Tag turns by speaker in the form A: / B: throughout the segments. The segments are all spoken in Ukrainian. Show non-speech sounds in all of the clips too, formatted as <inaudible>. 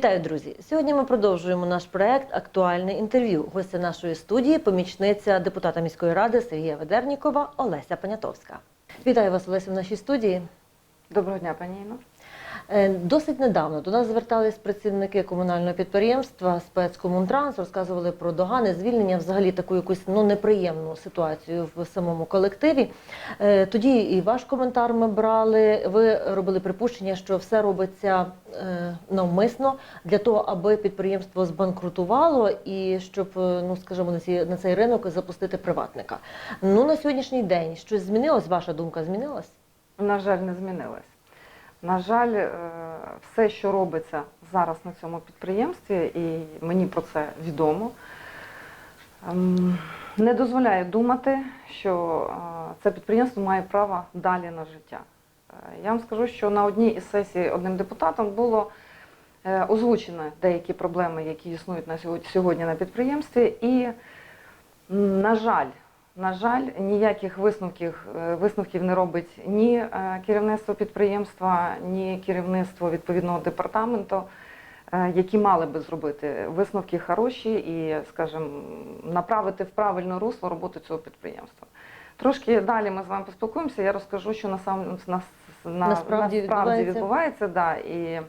A: Вітаю, друзі! Сьогодні ми продовжуємо наш проект Актуальне інтерв'ю. Гостя нашої студії, помічниця депутата міської ради Сергія Ведернікова Олеся Понятовська. Вітаю вас, Олеся, в нашій студії.
B: Доброго дня, пані Інно.
A: Е, Досить недавно до нас звертались працівники комунального підприємства спецкомунтранс, розказували про догани, звільнення, взагалі таку якусь ну неприємну ситуацію в самому колективі. Е, Тоді і ваш коментар ми брали. Ви робили припущення, що все робиться е, навмисно для того, аби підприємство збанкрутувало і щоб, ну скажімо, на на цей ринок запустити приватника. Ну на сьогоднішній день щось змінилось? Ваша думка змінилась?
B: На жаль, не змінилось. На жаль, е, все, що робиться зараз на цьому підприємстві, і мені про це відомо, ем, не дозволяє думати, що е, це підприємство має право далі на життя. Е, Я вам скажу, що на одній із сесій одним депутатом було озвучено деякі проблеми, які існують на сьогодні на підприємстві, і, на жаль, на жаль, ніяких висновків, е, висновків не робить ні е, керівництво підприємства, ні керівництво відповідного департаменту, е, які мали би зробити висновки хороші і, скажімо, направити в правильне русло роботу цього підприємства. Трошки далі ми з вами поспілкуємося. Я розкажу, що на сам на, на,
A: Насправді відбувається.
B: відбувається, да, і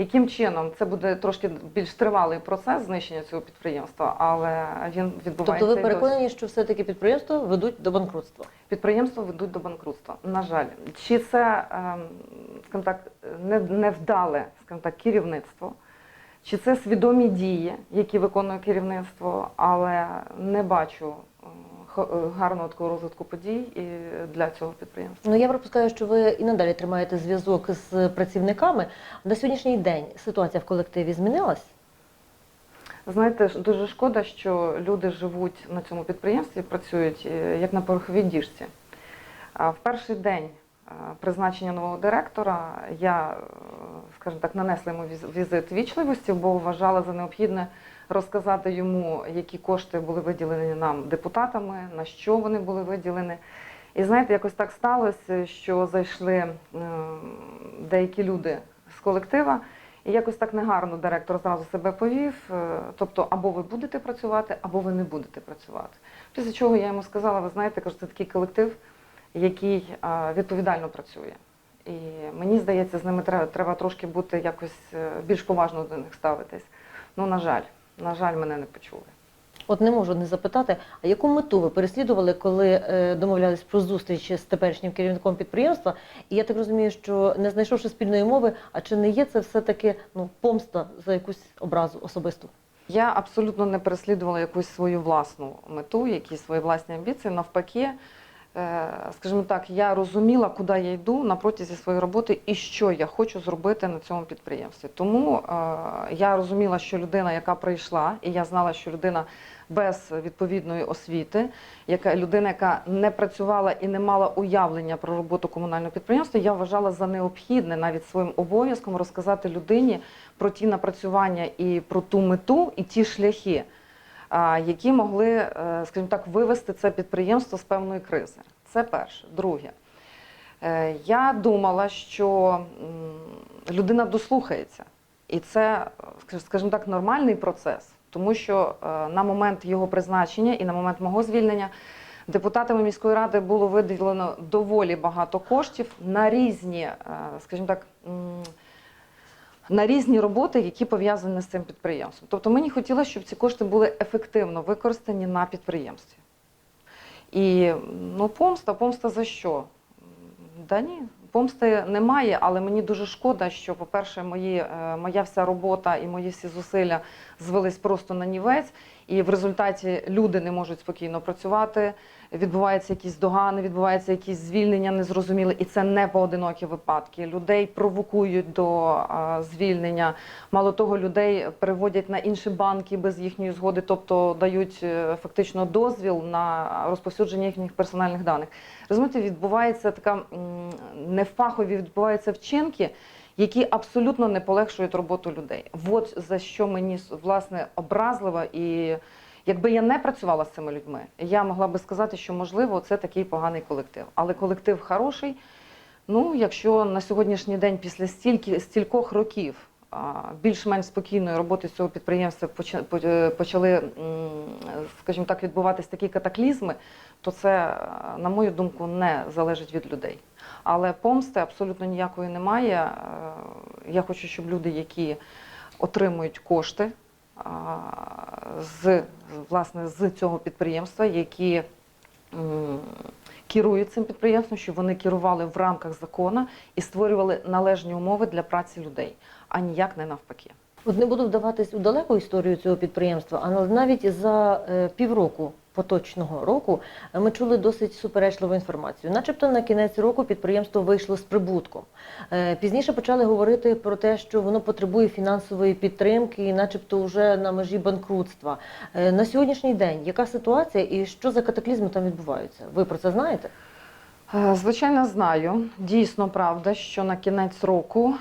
B: яким чином це буде трошки більш тривалий процес знищення цього підприємства, але він відбувається.
A: Тобто ви переконані, що все-таки підприємство ведуть до банкрутства?
B: Підприємства ведуть до банкрутства. На жаль, чи це ем, скажімо так, не- невдале скажімо так, керівництво, чи це свідомі дії, які виконує керівництво, але не бачу е, хо- е, гарного такого розвитку подій і для цього підприємства.
A: Ну я припускаю, що ви і надалі тримаєте зв'язок з працівниками. На сьогоднішній день ситуація в колективі змінилась?
B: Знаєте, дуже шкода, що люди живуть на цьому підприємстві, працюють е, як на пороховій діжці. В перший день е, призначення нового директора я, е, скажімо так, нанесла йому візит вічливості, бо вважала за необхідне розказати йому, які кошти були виділені нам депутатами, на що вони були виділені. І знаєте, якось так сталося, що зайшли е, деякі люди з колектива. І якось так негарно директор зразу себе повів. е, Тобто, або ви будете працювати, або ви не будете працювати. Після чого я йому сказала: ви знаєте, кажу, це такий колектив, який е, відповідально працює. І мені здається, з ними треба, треба трошки бути якось більш поважно до них ставитись. Ну, на жаль, на жаль, мене не почули.
A: От не можу не запитати, а яку мету ви переслідували, коли е, домовлялись про зустріч з теперішнім керівником підприємства? І я так розумію, що не знайшовши спільної мови, а чи не є це все-таки ну, помста за якусь образу особисту?
B: Я абсолютно не переслідувала якусь свою власну мету, якісь свої власні амбіції. Навпаки, скажімо так, я розуміла, куди я йду на протязі своєї роботи і що я хочу зробити на цьому підприємстві. Тому е, я розуміла, що людина, яка прийшла, і я знала, що людина без відповідної освіти, яка людина, яка не працювала і не мала уявлення про роботу комунального підприємства, я вважала за необхідне навіть своїм обов'язком розказати людині про ті напрацювання і про ту мету, і ті шляхи, які могли, е, скажімо так, вивести це підприємство з певної кризи. Це перше. Друге, Е, я думала, що людина дослухається, і це, е, скажімо так, нормальний процес, тому що на момент його призначення і на момент мого звільнення. Депутатами міської ради було виділено доволі багато коштів на різні, скажімо так, на різні роботи, які пов'язані з цим підприємством. Тобто мені хотілося, щоб ці кошти були ефективно використані на підприємстві. І ну, помста, помста за що? Да ні, помсти немає, але мені дуже шкода, що, по-перше, мої, е, моя вся робота і мої всі зусилля звелись просто на нівець, і в результаті люди не можуть спокійно працювати, відбуваються якісь догани, відбуваються якісь звільнення незрозумілі, і це не поодинокі випадки. Людей провокують до звільнення. Мало того, людей переводять на інші банки без їхньої згоди, тобто дають е, фактично дозвіл на розповсюдження їхніх персональних даних. Розумієте, відбувається така нефахові відбуваються вчинки. Які абсолютно не полегшують роботу людей. От за що мені власне образливо і Якби я не працювала з цими людьми, я могла би сказати, що можливо це такий поганий колектив. Але колектив хороший. Ну, якщо на сьогоднішній день, після стільки стількох років більш-менш спокійної роботи цього підприємства е, почали, скажімо так, відбуватись такі катаклізми, то це, е, на мою думку, не залежить від людей. Але помсти абсолютно ніякої немає. Е, Я хочу, щоб люди, які отримують кошти з, власне, з цього підприємства, які керують цим підприємством, щоб вони керували в рамках закону і створювали належні умови для праці людей, а ніяк не навпаки.
A: От не буду вдаватись у далеку історію цього підприємства, але навіть за е, півроку поточного року е, ми чули досить суперечливу інформацію. Начебто на кінець року підприємство вийшло з прибутком. Е, Пізніше почали говорити про те, що воно потребує фінансової підтримки, і начебто вже на межі банкрутства. Е, На сьогоднішній день яка ситуація і що за катаклізми там відбуваються? Ви про це знаєте?
B: Звичайно, знаю. Дійсно правда, що на кінець року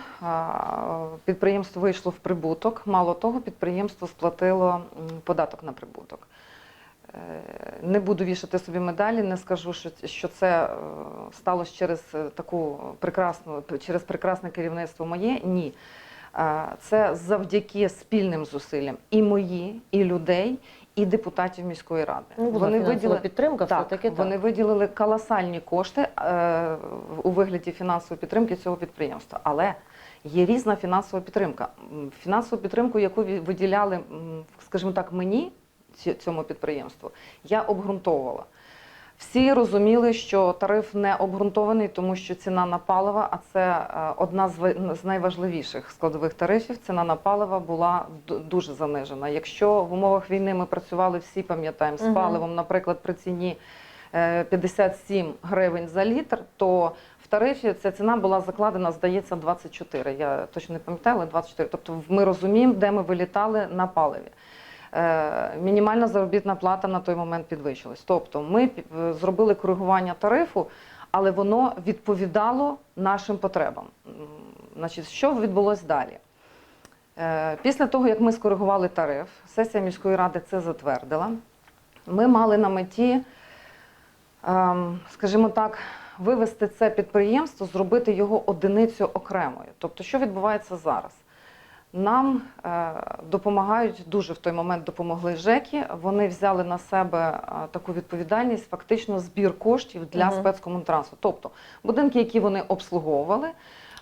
B: підприємство вийшло в прибуток. Мало того, підприємство сплатило податок на прибуток. Е, Не буду вішати собі медалі, не скажу, що, це е, сталося через е, таку прекрасну, через прекрасне керівництво моє. Ні. Це завдяки спільним зусиллям і мої, і людей, і депутатів міської ради.
A: Ну, була фінансова підтримка,
B: так,
A: все-таки
B: вони
A: так.
B: виділили колосальні кошти е, у вигляді фінансової підтримки цього підприємства. Але є різна фінансова підтримка. Фінансову підтримку, яку виділяли, скажімо так, мені цьому підприємству, я обґрунтовувала. Всі розуміли, що тариф не обґрунтований, тому що ціна на паливо, а це е, одна з найважливіших складових тарифів. Ціна на паливо була дуже занижена. Якщо в умовах війни ми працювали, всі пам'ятаємо, з паливом, наприклад, при ціні е, 57 гривень за літр, то в тарифі ця ціна була закладена, здається, 24. Я точно не пам'ятаю, але 24. Тобто ми розуміємо, де ми вилітали на паливі. Е, Мінімальна заробітна плата на той момент підвищилась. Тобто ми е, зробили коригування тарифу, але воно відповідало нашим потребам. Значить, що відбулось далі? Е, Після того, як ми скоригували тариф, сесія міської ради це затвердила. Ми мали на меті, ем, скажімо так, вивести це підприємство, зробити його одиницю окремою. Тобто, що відбувається зараз? Нам е, допомагають дуже в той момент допомогли ЖЕКи. Вони взяли на себе е, таку відповідальність, фактично збір коштів для
A: Мгм.
B: спецкомунтрансу. Тобто будинки, які вони обслуговували,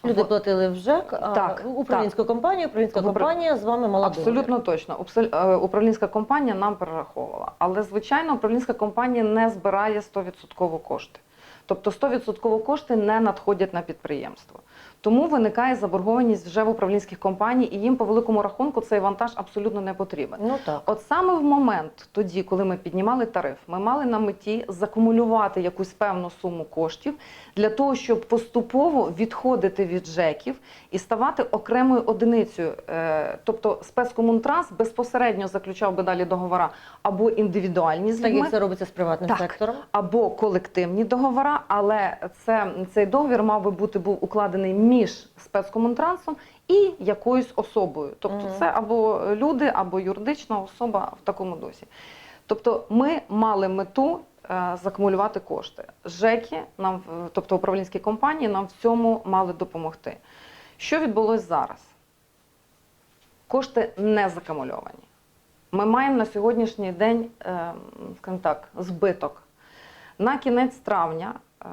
A: Люди
B: в-
A: платили в ЖЕК, а
B: Так,
A: управлінська компанія, управлінська
B: В
A: компанія з вами мала
B: Абсолютно точно. Обсол- е, Управлінська компанія нам перераховувала. Але, звичайно, управлінська компанія не збирає 100% кошти. Тобто 100% кошти не надходять на підприємство. Тому виникає заборгованість вже в управлінських компаній, і їм по великому рахунку цей вантаж абсолютно не потрібен.
A: Ну так.
B: От саме в момент тоді, коли ми піднімали тариф, ми мали на меті закумулювати якусь певну суму коштів для того, щоб поступово відходити від ЖЕКів і ставати окремою одиницею. Е, Тобто спецкомунтранс безпосередньо заключав би далі договора або індивідуальні з
A: Так як це робиться з приватним
B: Так.
A: сектором.
B: або колективні договора, але це, цей договір мав би бути був укладений між спецкомунтрансом і якоюсь особою. Тобто
A: Мгм.
B: це або люди, або юридична особа в такому досі. Тобто ми мали мету е, закумулювати кошти. ЖЕКи, нам, тобто управлінські компанії, нам в цьому мали допомогти. Що відбулось зараз? Кошти не закумульовані. Ми маємо на сьогоднішній день, е, скажімо так, збиток. На кінець травня е,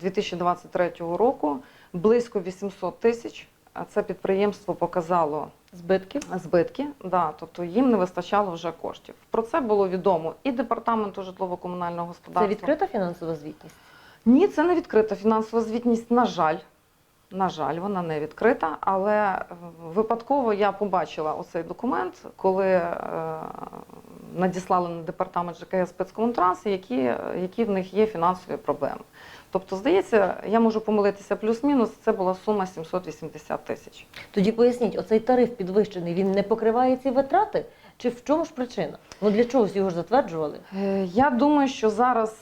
B: 2023 року близько 800 тисяч. А Це підприємство показало
A: збитки.
B: збитки, да, тобто їм не вистачало вже коштів. Про це було відомо і департаменту житлово-комунального господарства.
A: Це відкрита фінансова звітність.
B: Ні, це не відкрита фінансова звітність. На жаль, на жаль, вона не відкрита, але випадково я побачила оцей документ, коли е, надіслали на департамент ЖКС спецкомунтранс, які, які в них є фінансові проблеми. Тобто, здається, я можу помилитися плюс-мінус, це була сума 780 тисяч.
A: Тоді поясніть, оцей тариф підвищений, він не покриває ці витрати? Чи в чому ж причина? Ну для чогось його ж затверджували?
B: Е, Я думаю, що зараз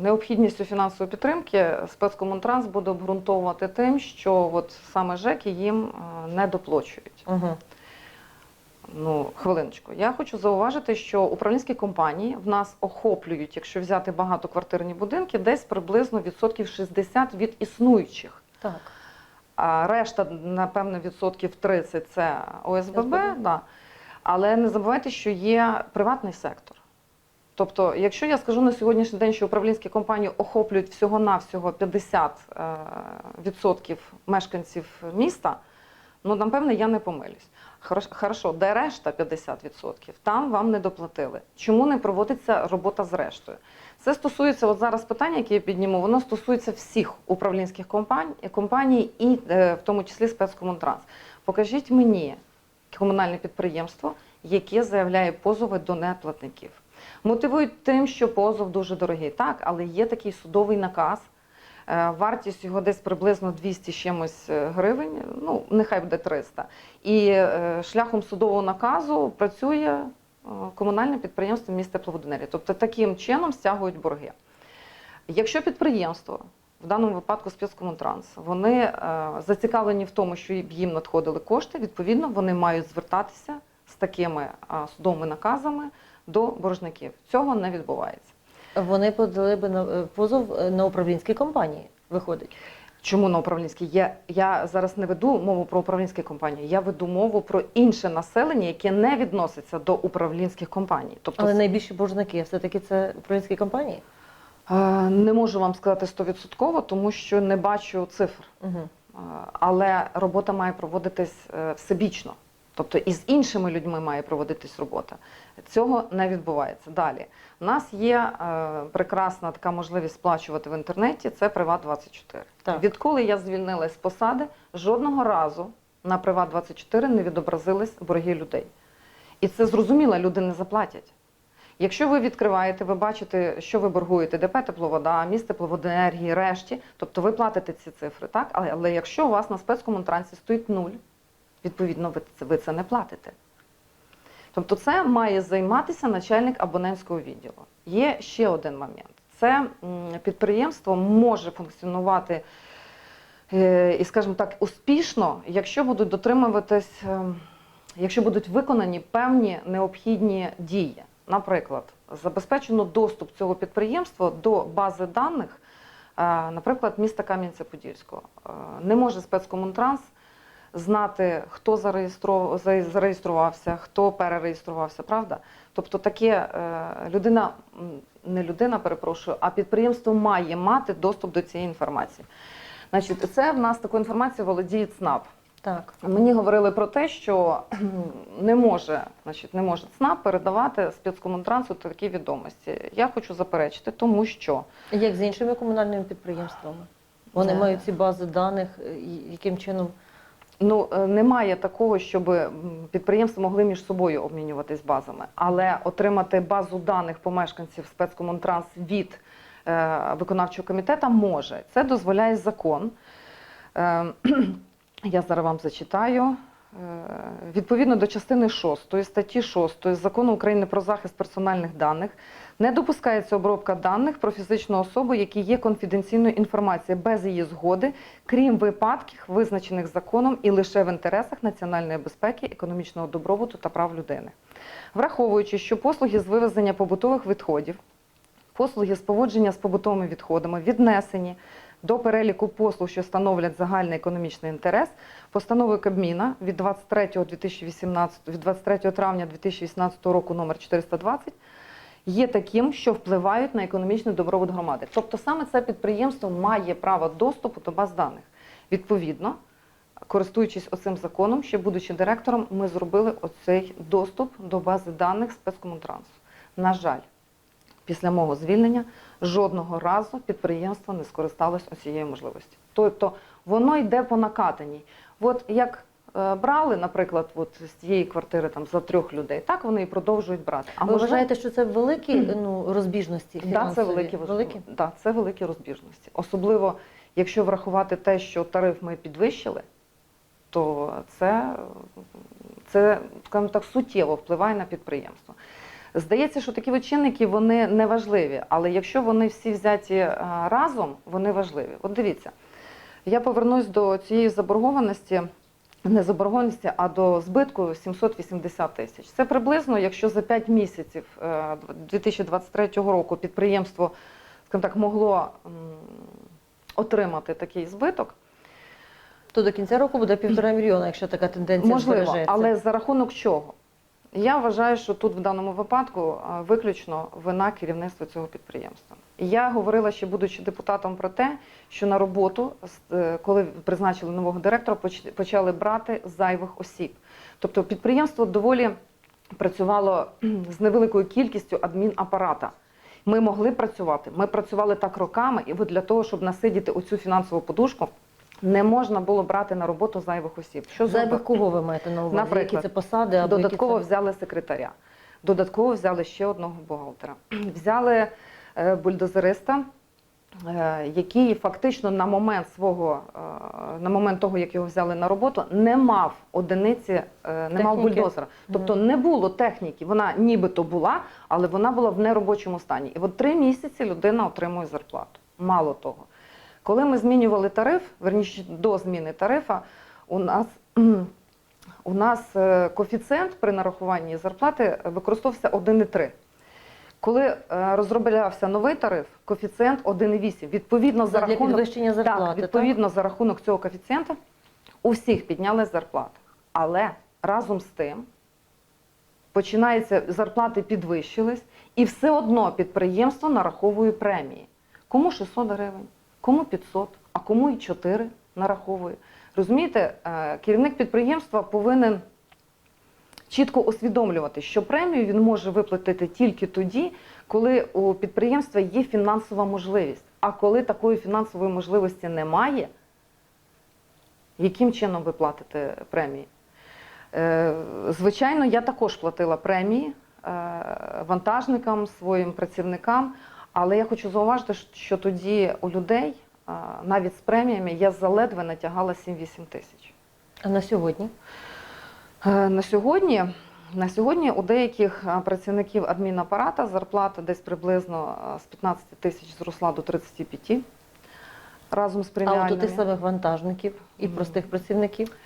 B: необхідністю фінансової підтримки спецкомунтранс буде обґрунтовувати тим, що от саме ЖЕКи їм е, не доплачують.
A: Угу.
B: Ну, хвилиночку. Я хочу зауважити, що управлінські компанії в нас охоплюють, якщо взяти багатоквартирні будинки, десь приблизно відсотків 60 від існуючих.
A: Так.
B: а решта, напевно, відсотків 30 це ОСББ.
A: ОСББ.
B: Да. Але не забувайте, що є приватний сектор. Тобто, якщо я скажу на сьогоднішній день, що управлінські компанії охоплюють всього-навсього 50% е, мешканців міста, ну, напевне, я не помилюсь. Хорошо, де решта 50%? Там вам не доплатили. Чому не проводиться робота з рештою? Це стосується от зараз питання, яке я підніму, воно стосується всіх управлінських компаній, компаній і е, в тому числі спецкомунтранс. Покажіть мені комунальне підприємство, яке заявляє позови до неплатників. Мотивують тим, що позов дуже дорогий. Так, але є такий судовий наказ. е, Вартість його десь приблизно 200 чимось е, гривень, ну нехай буде 300. І е, шляхом судового наказу працює комунальне підприємство міста Тепловоденерії. Тобто таким чином стягують борги. Якщо підприємство, в даному випадку спецкомунтранс, вони зацікавлені в тому, що їм надходили кошти, відповідно, вони мають звертатися з такими судовими наказами до боржників. Цього не відбувається.
A: Вони подали би на е, позов е, на управлінські компанії. Виходить.
B: Чому на управлінській? Я, я зараз не веду мову про управлінські компанії, я веду мову про інше населення, яке не відноситься до управлінських компаній. Тобто
A: Але найбільші боржники все-таки це управлінські компанії.
B: Е, не можу вам сказати стовідсотково, тому що не бачу цифр.
A: Угу.
B: Але робота має проводитись всебічно. Тобто і з іншими людьми має проводитись робота. Цього не відбувається. Далі у нас є е, прекрасна така можливість сплачувати в інтернеті. Це Приват 24
A: Так.
B: Відколи я звільнилась з посади, жодного разу на Приват 24 не відобразились борги людей. І це зрозуміло, люди не заплатять. Якщо ви відкриваєте, ви бачите, що ви боргуєте ДП тепловода, міст тепловоденергії, решті, тобто ви платите ці цифри, так? Але, але якщо у вас на спецкомунтрансі стоїть нуль, відповідно, ви це, ви це не платите. Тобто це має займатися начальник абонентського відділу. Є ще один момент. Це підприємство може функціонувати е, і, скажімо так, успішно, якщо будуть дотримуватись, ем, якщо будуть виконані певні необхідні дії. Наприклад, забезпечено доступ цього підприємства до бази даних, е, наприклад, міста Кам'янця-Подільського. Е, Не може спецкомунтранс знати, хто зареєструвався, хто перереєструвався, правда? Тобто таке е, людина, не людина, перепрошую, а підприємство має мати доступ до цієї інформації. Значить, це в нас таку інформацію володіє ЦНАП.
A: Так.
B: Мені говорили про те, що не може, значить, не може ЦНАП передавати спецкомунтрансу такі відомості. Я хочу заперечити, тому що
A: Як з іншими комунальними підприємствами? Вони
B: Е.
A: мають ці бази даних, е, яким чином
B: ну е, немає такого, щоб підприємства могли між собою обмінюватись базами, але отримати базу даних помешканців спецкомунтранс від е, виконавчого комітету може. Це дозволяє закон. Е, <clears throat> я зараз вам зачитаю. Відповідно до частини 6 статті 6 Закону України про захист персональних даних не допускається обробка даних про фізичну особу, які є конфіденційною інформацією без її згоди, крім випадків, визначених законом і лише в інтересах національної безпеки, економічного добробуту та прав людини. Враховуючи, що послуги з вивезення побутових відходів, послуги з поводження з побутовими відходами віднесені до переліку послуг, що становлять загальний економічний інтерес, постановою Кабміна від 23, 2018, від 23 травня 2018 року номер 420 є таким, що впливають на економічний добробут громади. Тобто саме це підприємство має право доступу до баз даних. Відповідно, користуючись оцим законом, ще будучи директором, ми зробили оцей доступ до бази даних спецкомунтрансу. На жаль, після мого звільнення жодного разу підприємство не скористалось цією можливістю. Тобто воно йде по накатаній. От як брали, наприклад, от з цієї квартири там за трьох людей, так вони і продовжують брати.
A: А ви вважаєте, що це великі ну, розбіжності?
B: Да, це
A: фінансові?
B: великі,
A: великі?
B: Да, це великі розбіжності. Особливо, якщо врахувати те, що тариф ми підвищили, то це, це скажімо так, суттєво впливає на підприємство. Здається, що такі чинники вони не важливі, але якщо вони всі взяті е, разом, вони важливі. От дивіться, я повернусь до цієї заборгованості, не заборгованості, а до збитку 780 тисяч. Це приблизно, якщо за 5 місяців е, 2023 року підприємство, скажімо так, могло отримати такий збиток,
A: То до кінця року буде півтора мільйона, якщо така тенденція
B: Можливо,
A: збережеться.
B: але за рахунок чого? Я вважаю, що тут в даному випадку виключно вина керівництва цього підприємства. Я говорила ще, будучи депутатом, про те, що на роботу, е, коли призначили нового директора, поч- почали брати зайвих осіб. Тобто підприємство доволі працювало з невеликою кількістю адмінапарата. Ми могли працювати. Ми працювали так роками, і для того, щоб насидіти оцю фінансову подушку, не можна було брати на роботу зайвих осіб. Що
A: Зайвих кого ви маєте на увазі?
B: Наприклад,
A: які це посади або
B: Додатково
A: які це...
B: взяли секретаря. Додатково взяли ще одного бухгалтера. Взяли бульдозериста, е, який фактично на момент свого, е, на момент того, як його взяли на роботу, не мав одиниці, е, не мав бульдозера. Тобто не було техніки. Вона нібито була, але вона була в неробочому стані. І от три місяці людина отримує зарплату. Мало того. Коли ми змінювали тариф, верніше до зміни тарифа, у нас <clears throat> у нас е, коефіцієнт при нарахуванні зарплати використовувався 1,3. Коли е, розроблявся новий тариф, коефіцієнт 1,8. Відповідно, за
A: Для
B: рахунок,
A: підвищення зарплати,
B: так, відповідно за рахунок цього коефіцієнта у всіх підняли зарплати. Але разом з тим починається зарплати підвищились, і все одно підприємство нараховує премії. Кому 600 гривень, кому 500, а кому і 4 нараховує. Розумієте, е, керівник підприємства повинен чітко усвідомлювати, що премію він може виплатити тільки тоді, коли у підприємства є фінансова можливість. А коли такої фінансової можливості немає, яким чином ви платите премії? Е, Звичайно, я також платила премії е, вантажникам, своїм працівникам, але я хочу зауважити, що тоді у людей е, навіть з преміями я заледве натягала 7-8 тисяч.
A: А на сьогодні?
B: Е, На сьогодні, на сьогодні у деяких е, працівників адмінапарата зарплата десь приблизно е, з 15 тисяч зросла до 35 разом з
A: А от у
B: преміальними.
A: тих самих вантажників і
B: Мгм.
A: простих працівників?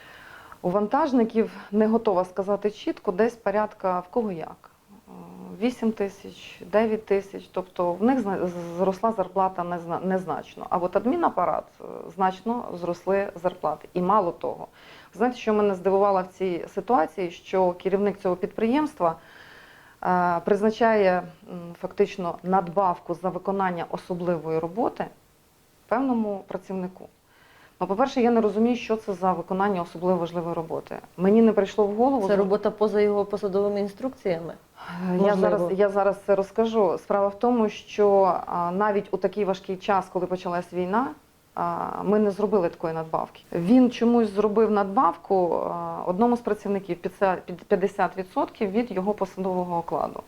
B: У вантажників не готова сказати чітко, десь порядка в кого як. Е, 8 тисяч, 9 тисяч, тобто в них зросла зарплата незна- незначно. А от адмінапарат значно зросли зарплати. І мало того, знаєте, що мене здивувало в цій ситуації, що керівник цього підприємства е, призначає фактично надбавку за виконання особливої роботи певному працівнику. Ну, по-перше, я не розумію, що це за виконання особливо важливої роботи. Мені не прийшло в голову.
A: Це робота поза його посадовими інструкціями.
B: Я зараз, я зараз це розкажу. Справа в тому, що а, навіть у такий важкий час, коли почалась війна, ми не зробили такої надбавки. Він чомусь зробив надбавку одному з працівників 50 під 50% від його посадового окладу.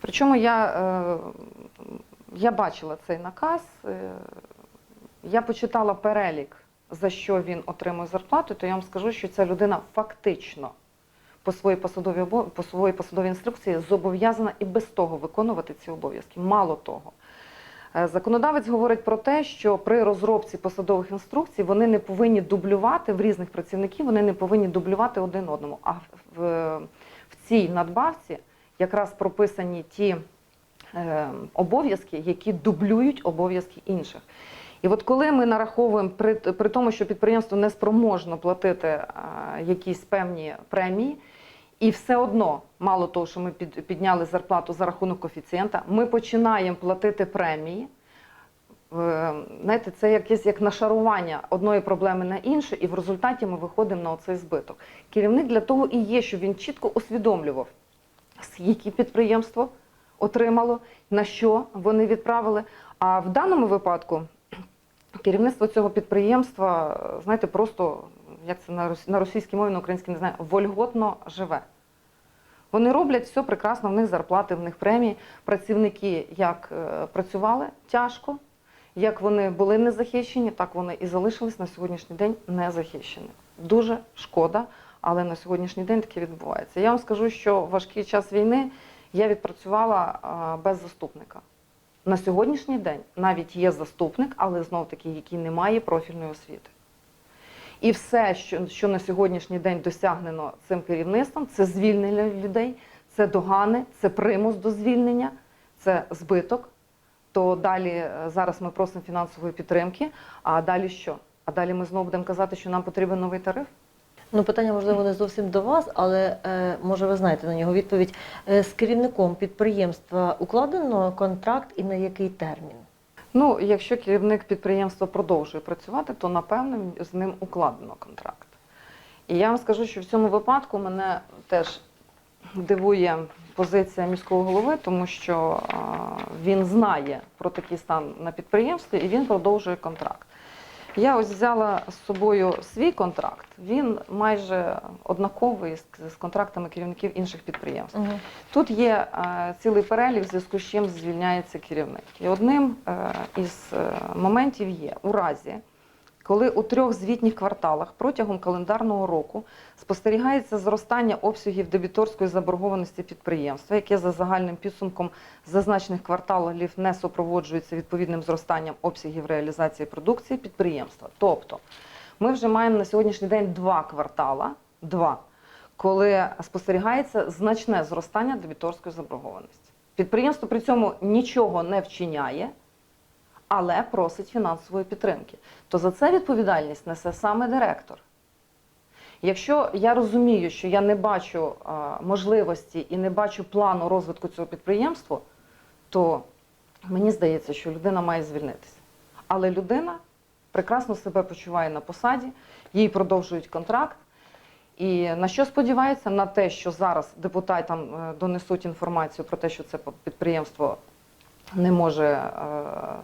B: Причому я, е, я бачила цей наказ, е, я почитала перелік, за що він отримує зарплату, то я вам скажу, що ця людина фактично по своїй посадовій по своїй посадовій інструкції зобов'язана і без того виконувати ці обов'язки. Мало того, законодавець говорить про те, що при розробці посадових інструкцій вони не повинні дублювати в різних працівників, вони не повинні дублювати один одному. А в, в, цій надбавці якраз прописані ті е, обов'язки, які дублюють обов'язки інших. І от коли ми нараховуємо при, при тому, що підприємство не спроможно платити а, якісь певні премії, і все одно, мало того, що ми підняли зарплату за рахунок коефіцієнта, ми починаємо платити премії. Е, Знаєте, це якесь як нашарування одної проблеми на іншу, і в результаті ми виходимо на оцей збиток. Керівник для того і є, щоб він чітко усвідомлював, скільки підприємство отримало, на що вони відправили. А в даному випадку керівництво цього підприємства, знаєте, просто як це на рос- на російській мові, на українській не знаю, вольготно живе. Вони роблять все прекрасно, в них зарплати, в них премії. Працівники як е, працювали тяжко, як вони були незахищені, так вони і залишились на сьогоднішній день незахищені. Дуже шкода, але на сьогоднішній день таке відбувається. Я вам скажу, що важкий час війни я відпрацювала без заступника. На сьогоднішній день навіть є заступник, але знов таки, який не має профільної освіти. І все, що, що на сьогоднішній день досягнено цим керівництвом, це звільнення людей, це догани, це примус до звільнення, це збиток. То далі е, зараз ми просимо фінансової підтримки. А далі що? А далі ми знову будемо казати, що нам потрібен новий тариф.
A: Ну, питання, можливо, не зовсім до вас, але е, може ви знаєте на нього відповідь. Е, з керівником підприємства укладено контракт і на який термін?
B: Ну, якщо керівник підприємства продовжує працювати, то напевно з ним укладено контракт. І я вам скажу, що в цьому випадку мене теж дивує позиція міського голови, тому що він знає про такий стан на підприємстві і він продовжує контракт. Я ось взяла з собою свій контракт. Він майже однаковий з, з контрактами керівників інших підприємств.
A: Угу.
B: Тут є е, цілий перелік, в зв'язку з чим звільняється керівник. І одним е, із е, моментів є у разі, коли у трьох звітніх кварталах протягом календарного року спостерігається зростання обсягів дебіторської заборгованості підприємства, яке за загальним підсумком зазначених кварталів не супроводжується відповідним зростанням обсягів реалізації продукції підприємства. Тобто ми вже маємо на сьогоднішній день два квартала, два, коли спостерігається значне зростання дебіторської заборгованості. Підприємство при цьому нічого не вчиняє, але просить фінансової підтримки. То за це відповідальність несе саме директор. Якщо я розумію, що я не бачу можливості і не бачу плану розвитку цього підприємства, то мені здається, що людина має звільнитися. Але людина прекрасно себе почуває на посаді, їй продовжують контракт. І на що сподівається? На те, що зараз депутатам е, донесуть інформацію про те, що це підприємство не може, е,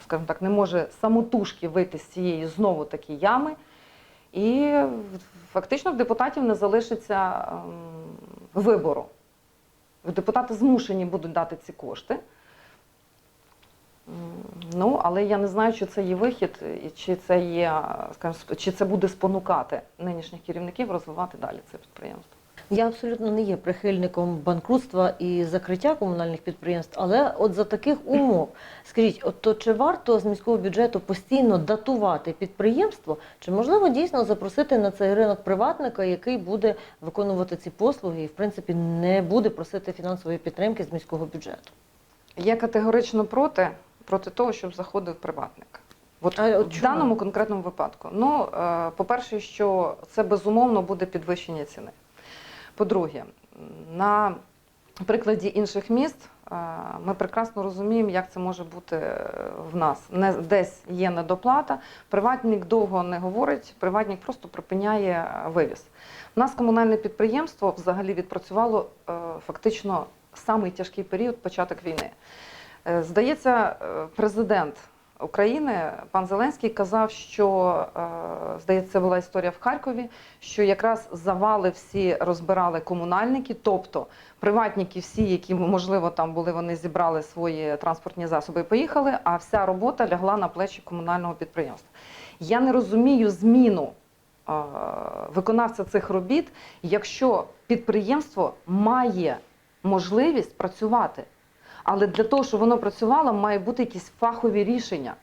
B: скажімо так, не може самотужки вийти з цієї знову таки ями. І фактично в депутатів не залишиться ем, вибору. Депутати змушені будуть дати ці кошти. Ну, але я не знаю, чи це є вихід, і чи це є, скажімо, чи це буде спонукати нинішніх керівників розвивати далі це підприємство.
A: Я абсолютно не є прихильником банкрутства і закриття комунальних підприємств, але от за таких умов, <clears throat> скажіть, от то чи варто з міського бюджету постійно датувати підприємство, чи можливо дійсно запросити на цей ринок приватника, який буде виконувати ці послуги і в принципі не буде просити фінансової підтримки з міського бюджету?
B: Я категорично проти, проти того, щоб заходив приватник. От,
A: А от
B: в
A: чому?
B: даному конкретному випадку. Ну, е, по-перше, що це безумовно буде підвищення ціни. По-друге, на прикладі інших міст е, ми прекрасно розуміємо, як це може бути е, в нас. Не, десь є недоплата, приватник довго не говорить, приватник просто припиняє е, вивіз. У нас комунальне підприємство взагалі відпрацювало фактично самий тяжкий період початок війни. Здається, президент України пан Зеленський казав, що е, здається, була історія в Харкові, що якраз завали всі розбирали комунальники, тобто приватники, всі, які можливо там були, вони зібрали свої транспортні засоби і поїхали. А вся робота лягла на плечі комунального підприємства. Я не розумію зміну е, виконавця цих робіт, якщо підприємство має можливість працювати. Але для того, щоб воно працювало, має бути якісь фахові рішення.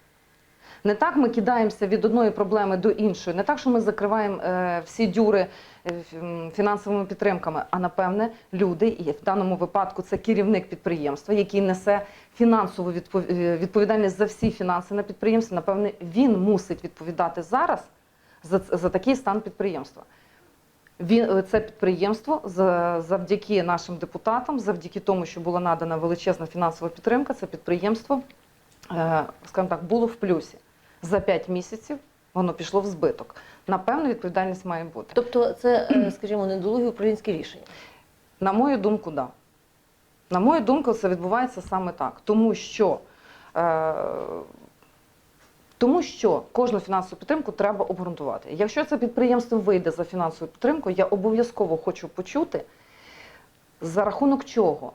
B: Не так ми кидаємося від одної проблеми до іншої, не так, що ми закриваємо е, всі дюри е, фінансовими підтримками, а напевне люди, і в даному випадку це керівник підприємства, який несе фінансову е, відповідальність за всі фінанси на підприємстві. Напевне, він мусить відповідати зараз за, за такий стан підприємства. Він е, це підприємство завдяки нашим депутатам, завдяки тому, що була надана величезна фінансова підтримка, це підприємство, е, скажімо так, було в плюсі. За 5 місяців воно пішло в збиток. Напевно, відповідальність має бути.
A: Тобто, це, е, скажімо, недолугі українські рішення.
B: На мою думку, да. На мою думку, це відбувається саме так. Тому що, е, тому що кожну фінансову підтримку треба обґрунтувати. Якщо це підприємство вийде за фінансову підтримку, я обов'язково хочу почути, за рахунок чого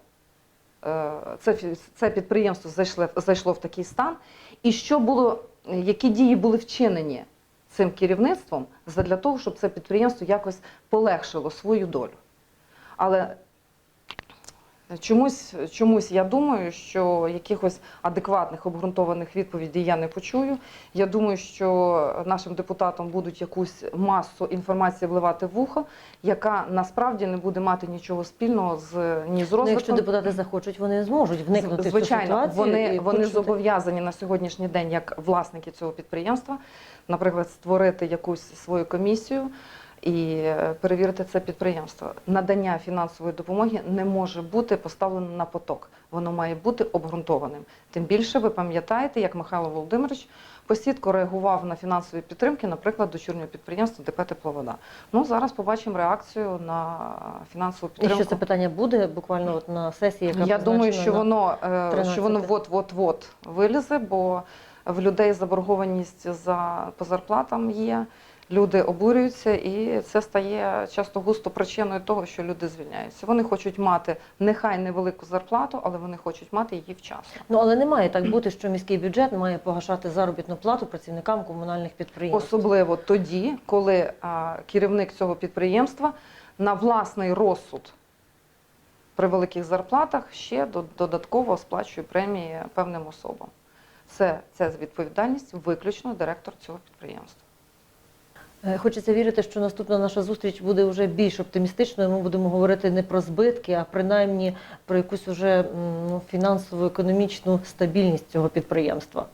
B: е, це, це підприємство зайшло, зайшло в такий стан, і що було, які дії були вчинені цим керівництвом для того, щоб це підприємство якось полегшило свою долю. Але Чомусь, чомусь я думаю, що якихось адекватних обґрунтованих відповідей я не почую. Я думаю, що нашим депутатам будуть якусь масу інформації вливати в ухо, яка насправді не буде мати нічого спільного з ні з
A: Ну, якщо депутати захочуть, вони зможуть вникнути в цю
B: Звичайно,
A: ситуацію.
B: вони,
A: і
B: вони
A: почути.
B: зобов'язані на сьогоднішній день, як власники цього підприємства, наприклад, створити якусь свою комісію і е, перевірити це підприємство. Надання фінансової допомоги не може бути поставлено на поток. Воно має бути обґрунтованим. Тим більше ви пам'ятаєте, як Михайло Володимирович посідко реагував на фінансові підтримки, наприклад, дочірнього підприємства ДП Тепловода. Ну зараз побачимо реакцію на фінансову
A: І що це питання буде буквально от на сесії, яка
B: Я думаю, що
A: на-
B: воно, е, що воно
A: 13.
B: от-от-от вилізе, бо в людей заборгованість за по зарплатам є. Люди обурюються, і це стає часто густо причиною того, що люди звільняються. Вони хочуть мати нехай невелику зарплату, але вони хочуть мати її вчасно.
A: Ну але не має так бути, що міський бюджет має погашати заробітну плату працівникам комунальних підприємств.
B: Особливо тоді, коли а, керівник цього підприємства на власний розсуд при великих зарплатах ще до- додатково сплачує премії певним особам. Це, це відповідальність виключно директор цього підприємства.
A: Е, Хочеться вірити, що наступна наша зустріч буде вже більш оптимістичною. Ми будемо говорити не про збитки, а принаймні про якусь уже ну, фінансову економічну стабільність цього підприємства.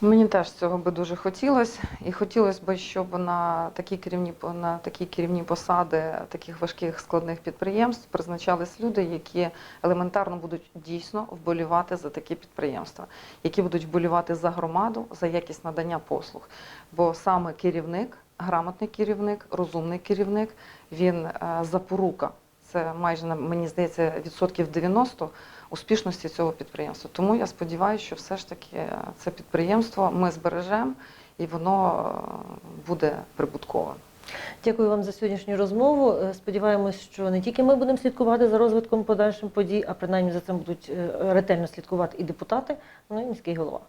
B: Мені теж цього би дуже хотілося, і хотілося б, щоб на такі керівні на такі керівні посади таких важких складних підприємств призначались люди, які елементарно будуть дійсно вболівати за такі підприємства, які будуть вболівати за громаду, за якість надання послуг. Бо саме керівник, грамотний керівник, розумний керівник, він е, запорука. Це майже мені здається відсотків 90 успішності цього підприємства. Тому я сподіваюся, що все ж таки це підприємство ми збережемо і воно е, буде прибутковим.
A: Дякую вам за сьогоднішню розмову. Е, Сподіваємось, що не тільки ми будемо слідкувати за розвитком подальшим подій, а принаймні за цим будуть е, ретельно слідкувати і депутати, ну і міський голова.